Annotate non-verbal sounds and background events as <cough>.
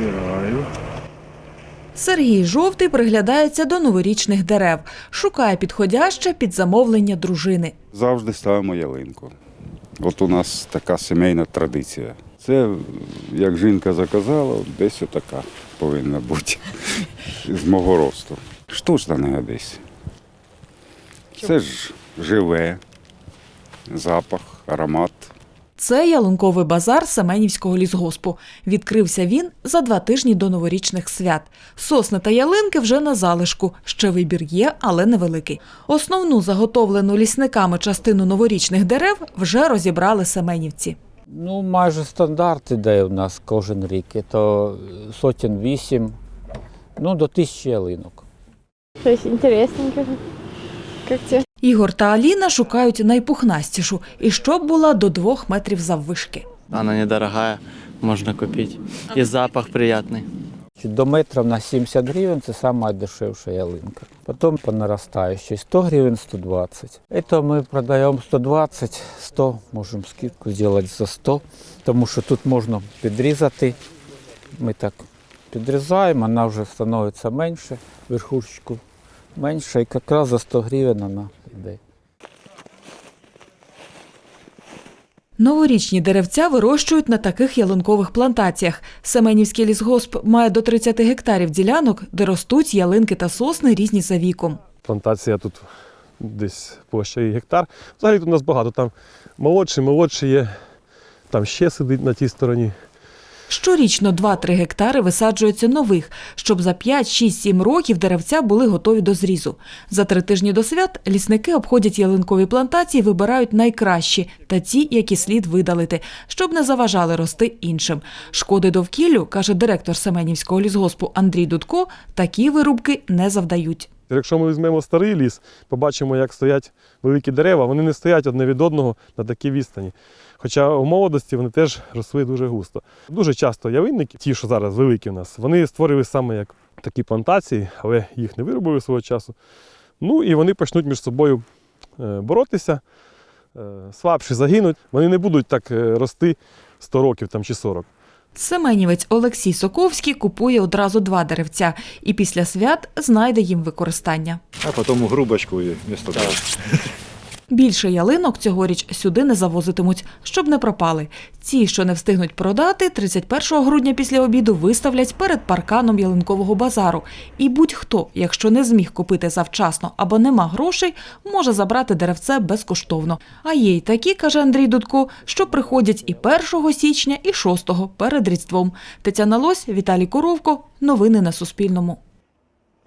Стираю. Сергій Жовтий приглядається до новорічних дерев, шукає підходяще під замовлення дружини. Завжди ставимо ялинку. От у нас така сімейна традиція. Це, як жінка заказала, десь отака повинна бути <laughs> з мого росту. Штучна не годись. Це ж живе, запах, аромат. Це ялинковий базар Семенівського лісгоспу. Відкрився він за два тижні до новорічних свят. Сосни та ялинки вже на залишку. Ще вибір є, але невеликий. Основну заготовлену лісниками частину новорічних дерев вже розібрали семенівці. Ну, майже стандарт іде у нас кожен рік. Це сотень вісім, ну, до тисячі ялинок. Щось інтересненьке. Як це? Ігор та Аліна шукають найпухнастішу, і щоб була до двох метрів заввишки. Она недорогая, можно купить. И запах приятный. До метрів на 70 гривень це найдешевша ялинка. Потім по наростаючій 100 гривень 120. Це ми продаємо 120, 100 можемо скидку зробити за 100, тому що тут можна підрізати. Ми так підрізаємо, вона вже становиться менше, верхушечку менше, і якраз за 100 гривень вона йде. Новорічні деревця вирощують на таких ялинкових плантаціях. Семенівський лісгосп має до 30 гектарів ділянок, де ростуть ялинки та сосни різні за віком. Плантація тут десь площа і гектар. Взагалі тут у нас багато. Там молодший, молодший є, там ще сидить на тій стороні. Щорічно 2-3 гектари висаджуються нових, щоб за 5, 6, 7 років деревця були готові до зрізу. За три тижні до свят лісники обходять ялинкові плантації, вибирають найкращі та ті, які слід видалити, щоб не заважали рости іншим. Шкоди довкіллю, каже директор Семенівського лісгоспу Андрій Дудко, такі вирубки не завдають. Якщо ми візьмемо старий ліс, побачимо, як стоять великі дерева, вони не стоять одне від одного на такій відстані. Хоча у молодості вони теж росли дуже густо. Дуже часто явинники, ті, що зараз великі у нас, вони створили саме як такі плантації, але їх не виробили свого часу. Ну і вони почнуть між собою е, боротися, е, слабші загинуть. Вони не будуть так е, рости 100 років там, чи 40. Семенівець Олексій Соковський купує одразу два деревця і після свят знайде їм використання. А потім у грубочку і місто. Більше ялинок цьогоріч сюди не завозитимуть, щоб не пропали. Ці, що не встигнуть продати, 31 грудня після обіду виставлять перед парканом ялинкового базару. І будь-хто, якщо не зміг купити завчасно або нема грошей, може забрати деревце безкоштовно. А є й такі, каже Андрій Дудко, що приходять і 1 січня, і 6 перед Різдвом. Тетяна Лось, Віталій Коровко. Новини на Суспільному.